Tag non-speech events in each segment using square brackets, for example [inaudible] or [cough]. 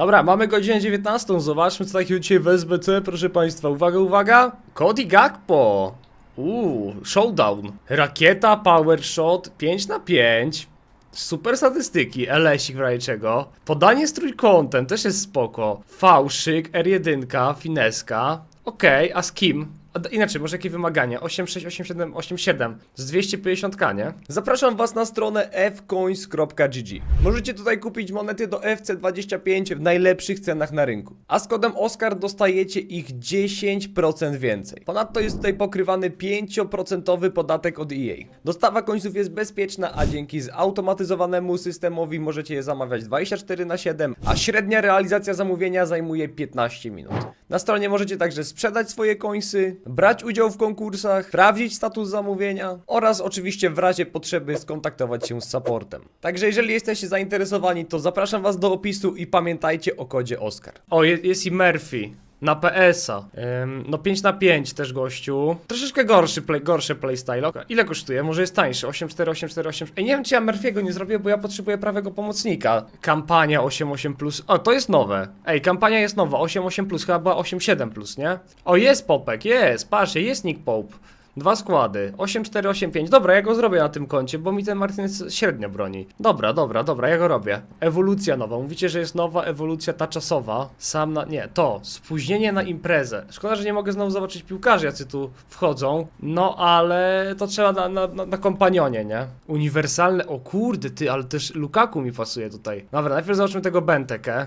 Dobra, mamy godzinę 19, zobaczmy co takiego dzisiaj w SBC, proszę państwa. Uwaga, uwaga! Cody Gakpo! Uuu, showdown. Rakieta, power shot, 5 na 5. Super statystyki, LSik w razie czego. Podanie z trójkątem też jest spoko. Fałszyk, R1, fineska. Okej, a z kim? Inaczej, może jakie wymagania? 86, 87, 87 z 250, nie? Zapraszam Was na stronę fcoins.gg. Możecie tutaj kupić monety do FC25 w najlepszych cenach na rynku. A z kodem OSCAR dostajecie ich 10% więcej. Ponadto jest tutaj pokrywany 5% podatek od EA. Dostawa końców jest bezpieczna, a dzięki zautomatyzowanemu systemowi możecie je zamawiać 24 na 7, a średnia realizacja zamówienia zajmuje 15 minut. Na stronie możecie także sprzedać swoje końsy, brać udział w konkursach, sprawdzić status zamówienia oraz oczywiście w razie potrzeby skontaktować się z supportem. Także jeżeli jesteście zainteresowani, to zapraszam was do opisu i pamiętajcie o kodzie OSCAR. O, jest, i Murphy. Na PS-a. Ym, no 5 na 5 też gościu. Troszeczkę gorszy play, gorsze playstyle. Ile kosztuje? Może jest tańszy? 8488. Ej, nie wiem czy ja Murphy'ego nie zrobię, bo ja potrzebuję prawego pomocnika. Kampania 88 plus. O, to jest nowe. Ej, kampania jest nowa. 88 plus, chyba była 87 plus, nie? O, jest Popek, jest. Patrzcie, jest Nick Pope. Dwa składy, 8485. Dobra, ja go zrobię na tym koncie, bo mi ten Martinez średnio broni. Dobra, dobra, dobra, ja go robię. Ewolucja nowa. Mówicie, że jest nowa ewolucja ta czasowa. Sam na. Nie, to. Spóźnienie na imprezę. Szkoda, że nie mogę znowu zobaczyć piłkarzy, jacy tu wchodzą. No, ale to trzeba na, na, na, na kompanionie, nie? Uniwersalne. O kurde, ty, ale też Lukaku mi pasuje tutaj. Dobra, najpierw zobaczmy tego Bentekę.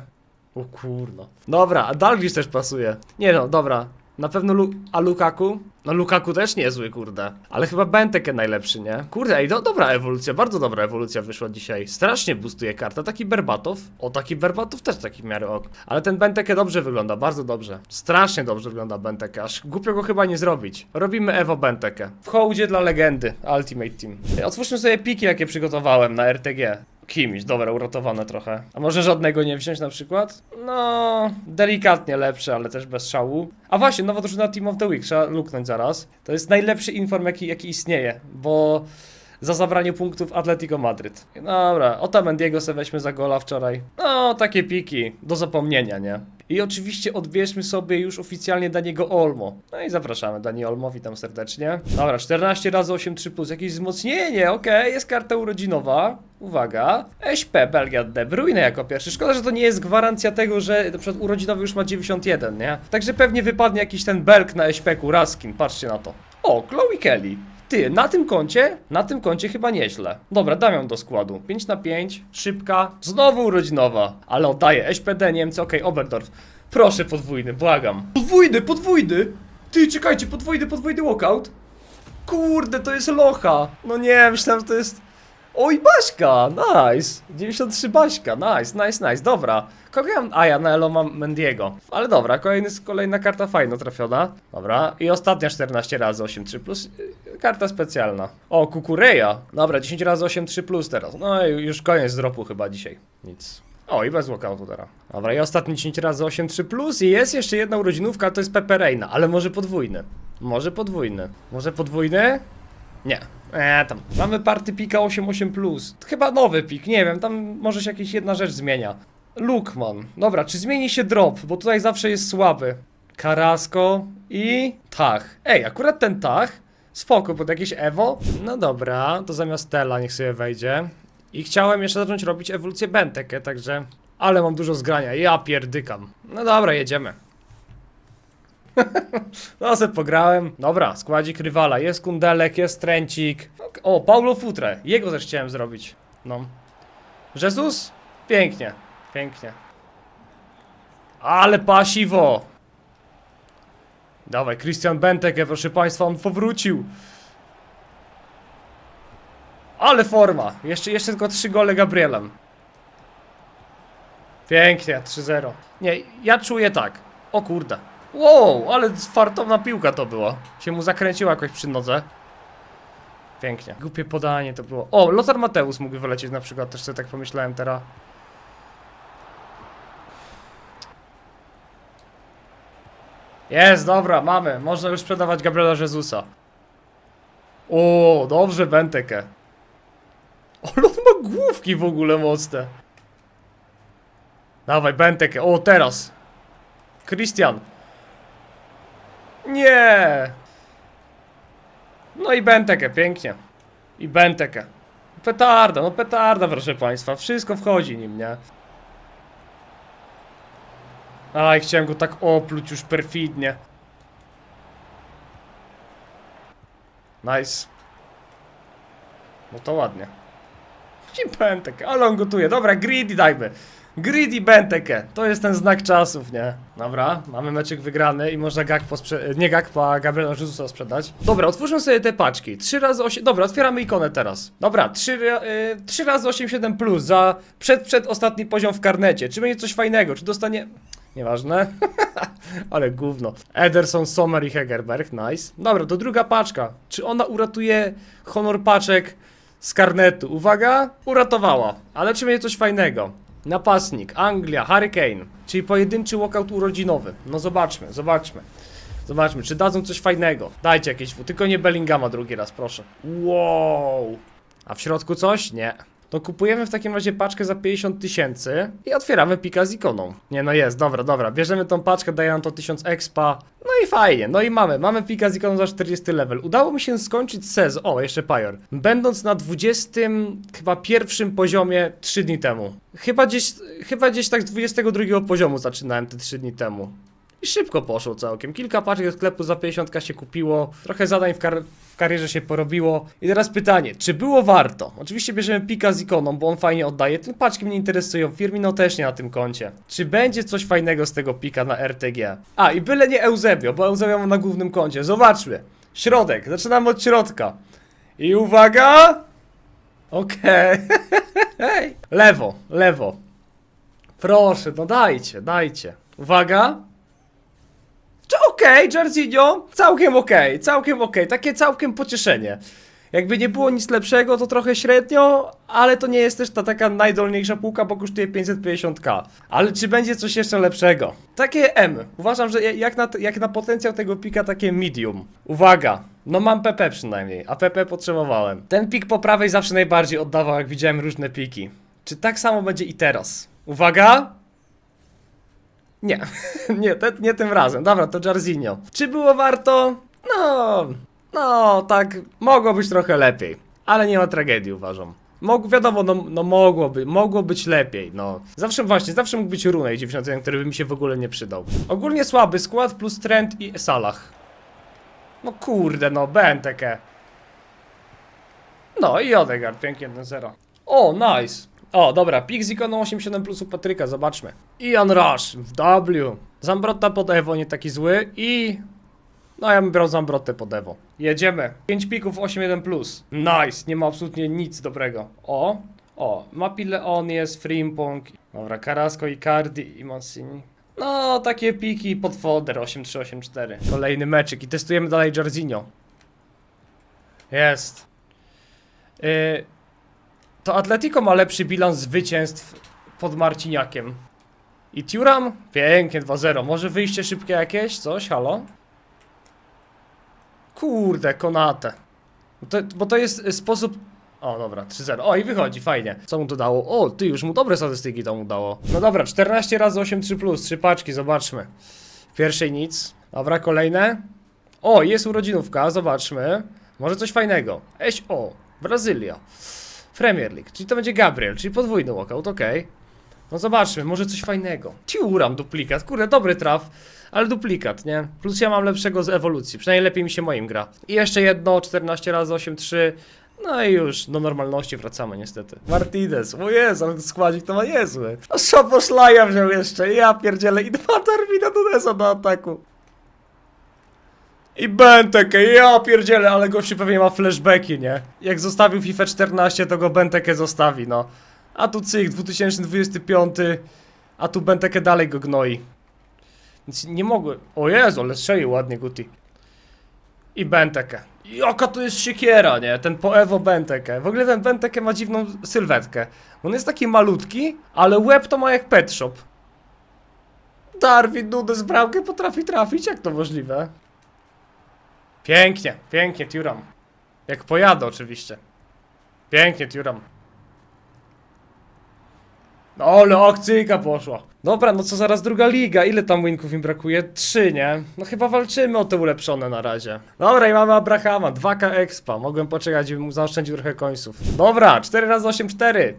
O kurno. Dobra, a Dalglish też pasuje. Nie no, dobra. Na pewno Lu a Lukaku? No Lukaku też niezły, kurde. Ale chyba Benteke najlepszy, nie? Kurde, ej, do, dobra ewolucja, bardzo dobra ewolucja wyszła dzisiaj. Strasznie boostuje karta. Taki Berbatow. O, taki Berbatow też taki w miarę ok. Ale ten Benteke dobrze wygląda, bardzo dobrze. Strasznie dobrze wygląda Benteke, aż głupio go chyba nie zrobić. Robimy Evo Benteke. W hołdzie dla legendy Ultimate Team. Otwórzmy sobie piki, jakie przygotowałem na RTG. Kimś, dobra, uratowane trochę. A może żadnego nie wziąć na przykład? No, delikatnie lepsze, ale też bez szału. A właśnie, nowa drużyna Team of the Week, trzeba luknąć zaraz. To jest najlepszy inform, jaki, jaki istnieje, bo za zabranie punktów Atletico Madryt. Dobra, Otamendiego sobie weźmy za gola wczoraj. No, takie piki, do zapomnienia, nie? I oczywiście odbierzmy sobie już oficjalnie Daniego Olmo. No i zapraszamy Dani Olmo, witam serdecznie. Dobra, 14 razy 8-3+, plus, jakieś wzmocnienie, okej, jest karta urodzinowa. Uwaga, SP Belgia De Bruyne jako pierwszy. Szkoda, że to nie jest gwarancja tego, że na przykład urodzinowy już ma 91, nie? Także pewnie wypadnie jakiś ten Belg na SP-ku, Raskin, patrzcie na to. O, Chloe Kelly. Ty, na tym koncie, na tym koncie chyba nieźle. Dobra, dam ją do składu. 5 na 5, szybka, znowu urodzinowa. Ale oddaję, SPD, Niemcy, okej, Oberdorf. Proszę podwójny, błagam. Podwójny, podwójny! Ty, czekajcie, podwójny, podwójny walkout. Kurde, to jest locha. No nie, myślałem, że to jest... Oj, Baśka, nice. 93 Baśka, nice, nice, nice, dobra. Kogo ja mam? A, ja na Elo mam Mendiego. Ale dobra, kolejny, kolejna karta fajna trafiona. Dobra, i ostatnia 14 razy 8-3 plus. yy, Karta specjalna. O, Kukureja. Dobra, 10 razy 8-3 plus teraz. No i już koniec dropu chyba dzisiaj. Nic. O, i bez walkoutu teraz. Dobra, i ostatni 10 razy 8-3 plus i jest jeszcze jedna urodzinówka, to jest Pepe Reina, ale może podwójny. Może podwójny. Może podwójny? Nie. Eee, tam. Mamy party pika 88+. Plus. Chyba nowy pik, nie wiem, tam może się jakaś jedna rzecz zmienia. Lukman. Dobra, czy zmieni się drop? Bo tutaj zawsze jest słaby. Karasko i Tach. Ej, akurat ten Tach. Spoko, pod jakieś Evo. No dobra, to zamiast Tela niech sobie wejdzie. I chciałem jeszcze zacząć robić ewolucję Bentekę, także... Ale mam dużo zgrania, ja pierdykam. No dobra, jedziemy. [laughs] No se pograłem. Dobra, składzik rywala. Jest Kundelek, jest Tręcik. O, Paulo Futre. Jego też chciałem zrobić. No. Jezus? Pięknie. Pięknie. Ale pasiwo. Dawaj, Christian Benteke, proszę państwa, on powrócił. Ale forma. Jeszcze, jeszcze tylko trzy gole Gabrielem. Pięknie, 3-0. Nie, ja czuję tak. O kurde. Wow, ale fartowna piłka to była. Się mu zakręciła jakoś przy nodze. Pięknie. Głupie podanie to było. O, Lothar Mateusz mógł wylecieć na przykład, też sobie tak pomyślałem teraz. Jest, dobra, mamy. Można już sprzedawać Gabriela Jezusa. O, dobrze, Benteke. O, on ma główki w ogóle mocne. Dawaj, Bentek. O, teraz. Christian. Nie. No i Bentekę, pięknie. I Bentekę. Petarda, no petarda, proszę państwa. Wszystko wchodzi nim, nie? Aj, chciałem go tak opluć już perfidnie. Nice. No to ładnie. I Bentekę, ale on gotuje. Dobra, greedy dajmy. Greedy Bentekę. To jest ten znak czasów, nie? Dobra, mamy meczek wygrany i można Gakpo sprze- nie Gakpo, a Gabriela Jezusa sprzedać. Dobra, otwórzmy sobie te paczki. 3 razy 8. Dobra, otwieramy ikonę teraz. Dobra, 3, y, 3 razy 8 7 plus za przed, przed ostatni poziom w karnecie. Czy będzie coś fajnego? Czy dostanie. Nieważne. [laughs] Ale gówno. Ederson, Sommer i Hegerberg, nice. Dobra, to druga paczka. Czy ona uratuje honor paczek z karnetu? Uwaga, uratowała. Ale czy będzie coś fajnego? Napastnik, Anglia, Hurricane, czyli pojedynczy walkout urodzinowy. No zobaczmy, zobaczmy. Zobaczmy, czy dadzą coś fajnego. Dajcie jakieś, tylko nie Bellingama drugi raz, proszę. Wow. A w środku coś? Nie. To kupujemy w takim razie paczkę za 50 tysięcy i otwieramy pika z ikoną. Nie no jest, dobra, dobra. Bierzemy tą paczkę, daje nam to 1000 expa. No i fajnie, no i mamy. Mamy pika z ikoną za 40 level. Udało mi się skończyć sezon. O, jeszcze Pajor. Będąc na 20 chyba pierwszym poziomie 3 dni temu. Chyba gdzieś, chyba gdzieś tak z 22 poziomu zaczynałem te 3 dni temu. I szybko poszło całkiem. Kilka paczek do sklepu za 50 się kupiło, trochę zadań w, kar w karierze się porobiło. I teraz pytanie, czy było warto? Oczywiście bierzemy pika z ikoną, bo on fajnie oddaje. Te paczki mnie interesują, Firmino też nie na tym koncie. Czy będzie coś fajnego z tego pika na RTG? A, i byle nie Eusebio, bo Eusebio mam na głównym koncie. Zobaczmy. Środek, zaczynamy od środka. I uwaga! Okej. [laughs] Hej. lewo, lewo. Proszę, no dajcie, dajcie. Uwaga. Czy okej, okay, Jarzinho? Całkiem okej, całkiem okej, takie całkiem pocieszenie. Jakby nie było nic lepszego, to trochę średnio, ale to nie jest też ta taka najdolniejsza półka, bo kosztuje 550k. Ale czy będzie coś jeszcze lepszego? Takie M. Uważam, że jak na, jak na potencjał tego pika, takie medium. Uwaga, no mam PP przynajmniej, a PP potrzebowałem. Ten pik po prawej zawsze najbardziej oddawał, jak widziałem różne piki. Czy tak samo będzie i teraz? Uwaga! Nie, [laughs] nie, te, nie tym razem. Dobra, to Jarzinho. Czy było warto? No, no, tak, mogło być trochę lepiej. Ale nie ma tragedii, uważam. Mog, wiadomo, no, no mogło, by, mogło być lepiej, no. Zawsze właśnie, zawsze mógł być Runej 91, który by mi się w ogóle nie przydał. Ogólnie słaby skład plus Trent i Salah. No kurde, no, Benteke. No i Odegaard, pięknie 1-0. O, nice. O, dobra, pik z ikoną 87 plus u Patryka, zobaczmy. Ian Rush w W. Zambrotta pod Evo, nie taki zły i... No ja bym brał Zambrotę pod Evo. Jedziemy. 5 pików 8.1 plus. Nice, nie ma absolutnie nic dobrego. O, o, Mapi Leon jest, Frimpong. Dobra, Carrasco, Icardi i Mancini. No, takie piki pod foder 8384. Kolejny meczyk i testujemy dalej Jarzinho. Jest. Yy, to Atletico ma lepszy bilans zwycięstw pod Marciniakiem. I Turam? Pięknie, 2-0. Może wyjście szybkie jakieś? Coś? Halo? Kurde, Konate. Bo to, bo to jest y, sposób... O, dobra, 3-0. O, i wychodzi, fajnie. Co mu to dało? O, ty, już mu dobre statystyki to mu dało. No dobra, 14 razy 8-3+, plus, 3 paczki, zobaczmy. Pierwszej nic. Dobra, kolejne. O, jest urodzinówka, zobaczmy. Może coś fajnego. Eś, o, Brazylia. Premier League, czyli to będzie Gabriel, czyli podwójny walkout, okej. No zobaczmy, może coś fajnego. Tiuram duplikat, kurde, dobry traf, ale duplikat, nie? Plus ja mam lepszego z ewolucji, przynajmniej lepiej mi się moim gra. I jeszcze jedno, 14 razy 8-3. No i już do normalności wracamy niestety. Martinez, o Jezu, ale składzik to ma niezły. A Szoboszlaja wziął jeszcze, ja pierdzielę i dwa Darwina Nuneza do ataku. I Bentekę, ja pierdzielę, ale gościu pewnie ma flashbacki, nie? Jak zostawił FIFA 14, to go Bentekę zostawi, no. A tu cyk, 2025, a tu Bentekę dalej go gnoi. Więc nie mogły. O Jezu, ale strzelił ładnie Guti. I Bentekę. Jaka to jest siekiera, nie? Ten po Evo Bentekę. W ogóle ten Bentekę ma dziwną sylwetkę. On jest taki malutki, ale łeb to ma jak pet shop. Darwin Nunes bramkę potrafi trafić, jak to możliwe? Pięknie, pięknie, Turam. Jak pojadę oczywiście. Pięknie, Turam. No, ale akcyjka poszła. Dobra, no co zaraz druga liga. Ile tam winków im brakuje? Trzy, nie? No chyba walczymy o te ulepszone na razie. Dobra, i mamy Abrahama. 2K expa. Mogłem poczekać, bym zaoszczędził trochę końców. Dobra, 4 razy 8 4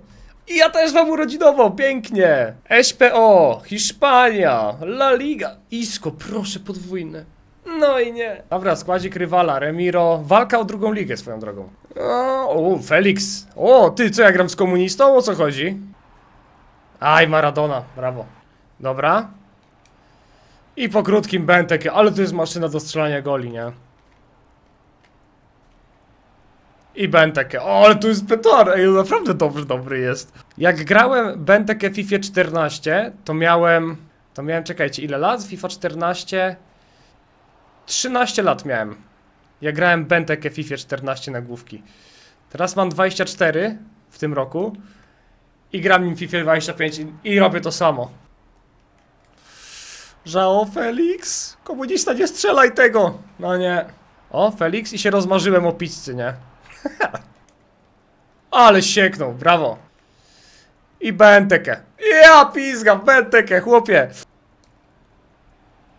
I ja też mam urodzinowo, pięknie! SPO, Hiszpania, La Liga, Isco, proszę podwójne. No i nie. Dobra, składzik rywala, Remiro. Walka o drugą ligę swoją drogą. O, o, Felix. O, ty, co ja gram z komunistą? O co chodzi? Aj, Maradona, brawo. Dobra. I po krótkim Bentek, ale to jest maszyna do strzelania goli, nie? I Benteke. O, ale tu jest Petar. Ej, naprawdę dobry, dobry jest. Jak grałem Benteke FIFA 14, to miałem... To miałem, czekajcie, ile lat? FIFA 14... 13 lat miałem. Ja grałem Benteke w FIFA 14 na główki. Teraz mam 24 w tym roku. I gram nim FIFA 25 i, i robię to samo. Żao, Felix. Komunista, nie strzelaj tego. No nie. O, Felix i się rozmarzyłem o pizzy, nie? [laughs] Ale sieknął, brawo. I Bentekę. Ja pizgam, Bentekę, chłopie.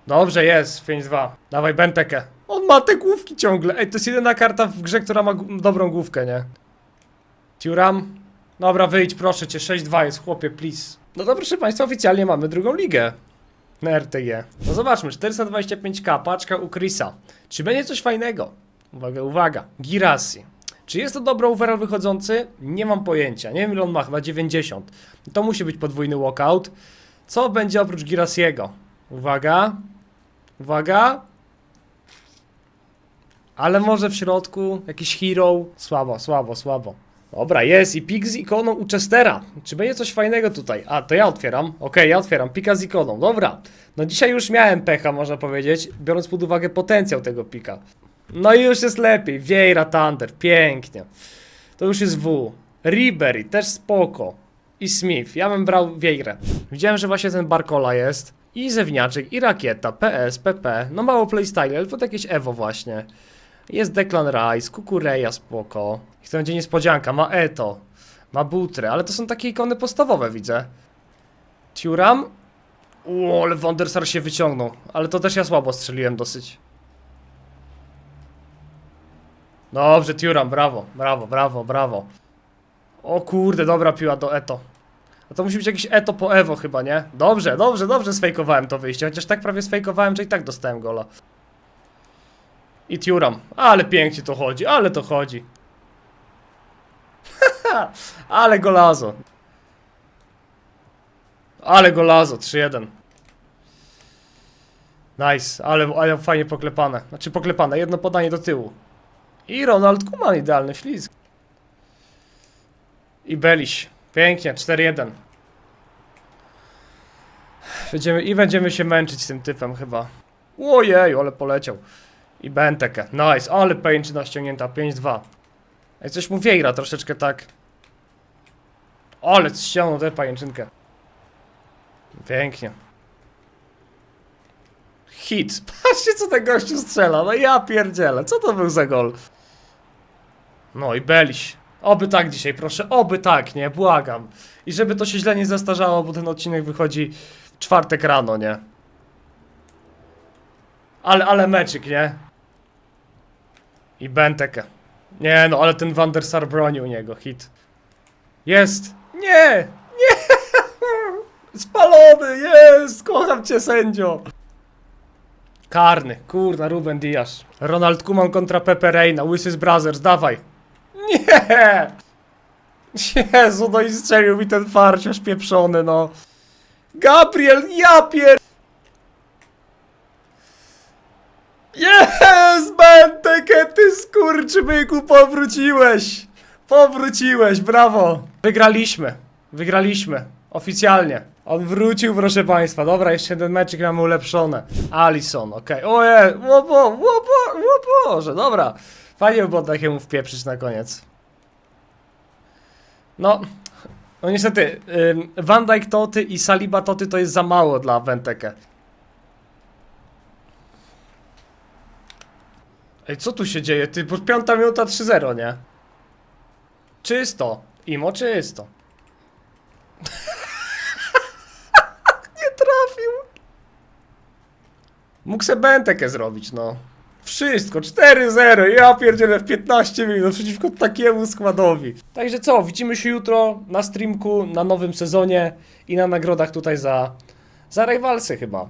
Dobrze, jest, 5-2. Dawaj Bentekę. On ma te główki ciągle. Ej, to jest jedyna karta w grze, która ma dobrą główkę, nie? Turam. Dobra, wyjdź, proszę cię, 6-2 jest, chłopie, please. No to proszę państwa, oficjalnie mamy drugą ligę. Na RTG. No zobaczmy, 425k, paczka u Chrisa. Czy będzie coś fajnego? Uwaga, uwaga. Girassi. Czy jest to dobry overall wychodzący? Nie mam pojęcia. Nie wiem ile on ma, chyba 90. To musi być podwójny walkout. Co będzie oprócz Girassiego? Uwaga. Uwaga. Ale może w środku jakiś hero? Słabo, słabo, słabo. Dobra, jest i pik z ikoną u Chestera. Czy będzie coś fajnego tutaj? A, to ja otwieram. Okej, ja otwieram. Pika z ikoną. Dobra. No dzisiaj już miałem pecha, można powiedzieć, biorąc pod uwagę potencjał tego pika. No i już jest lepiej. Vieira Thunder, pięknie. To już jest W. Ribery, też spoko. I Smith. Ja bym brał Vieirę. Widziałem, że właśnie ten Barcola jest. I Zewniaczek, i Rakieta, PS, PP. No mało playstyle, ale to jakieś Evo właśnie. Jest Declan Rice, Kukureja spoko. I to będzie niespodzianka, ma Eto. Ma Butrę, ale to są takie ikony podstawowe, widzę. Turam. O, ale Van der Sar się wyciągnął. Ale to też ja słabo strzeliłem dosyć. Dobrze, Turam, brawo, brawo, brawo, brawo. O kurde, dobra piła do Eto. A to musi być jakiś Eto po Evo chyba, nie? Dobrze, dobrze, dobrze sfejkowałem to wyjście, chociaż tak prawie sfejkowałem, że i tak dostałem gola. I Turam. Ale pięknie to chodzi, ale to chodzi. [laughs] ale golazo. Ale golazo, 3-1. Nice, ale, ale fajnie poklepane. Znaczy poklepane, jedno podanie do tyłu. I Ronald Kuman, idealny ślizg. I Beliś. Pięknie, 4-1. Będziemy, I będziemy się męczyć tym typem chyba. Ojej, ale poleciał. I Benteke. Nice, ale pajęczyna ściągnięta. 5-2. Ej, coś mu wiegra troszeczkę tak. Ale ściągnął tę pajęczynkę. Pięknie. Hit. [laughs] Patrzcie co ten gościu strzela. No ja pierdzielę. Co to był za gol? No i Beliś. Oby tak dzisiaj, proszę. Oby tak, nie? Błagam. I żeby to się źle nie zastarzało, bo ten odcinek wychodzi w czwartek rano, nie? Ale, ale meczyk, nie? I Benteke. Nie no, ale ten Van der Sar bronił niego, hit. Jest! Nie! Nie! [laughs] Spalony! Jest! Kocham cię, sędzio! Karny, kurna, Ruben Diaz. Ronald Kuman kontra Pepe Reina, Łysy Brothers, dawaj! Nie! Jezu, no i strzelił mi ten farciarz pieprzony, no. Gabriel, ja pier... Jest, Benteke, ty skurczybyku, powróciłeś! Powróciłeś, brawo! Wygraliśmy, wygraliśmy, oficjalnie. On wrócił, proszę państwa. Dobra, jeszcze jeden meczek mamy ulepszone. Alison, okej. Okay. Oje, łopo, łopo, łopo, dobra. Fajnie było takiemu wpieprzyć na koniec. No, no niestety, Van Dijk Toty i Saliba Toty to jest za mało dla Wenteke. Ej, co tu się dzieje? Ty, bo piąta minuta 3-0, nie? Czysto. Imo czysto. [laughs] nie trafił. Mógł se Benteke zrobić, no. Wszystko, 4-0, ja pierdzielę w 15 minut przeciwko takiemu składowi. Także co, widzimy się jutro na streamku, na nowym sezonie i na nagrodach tutaj za, za rywalsy chyba.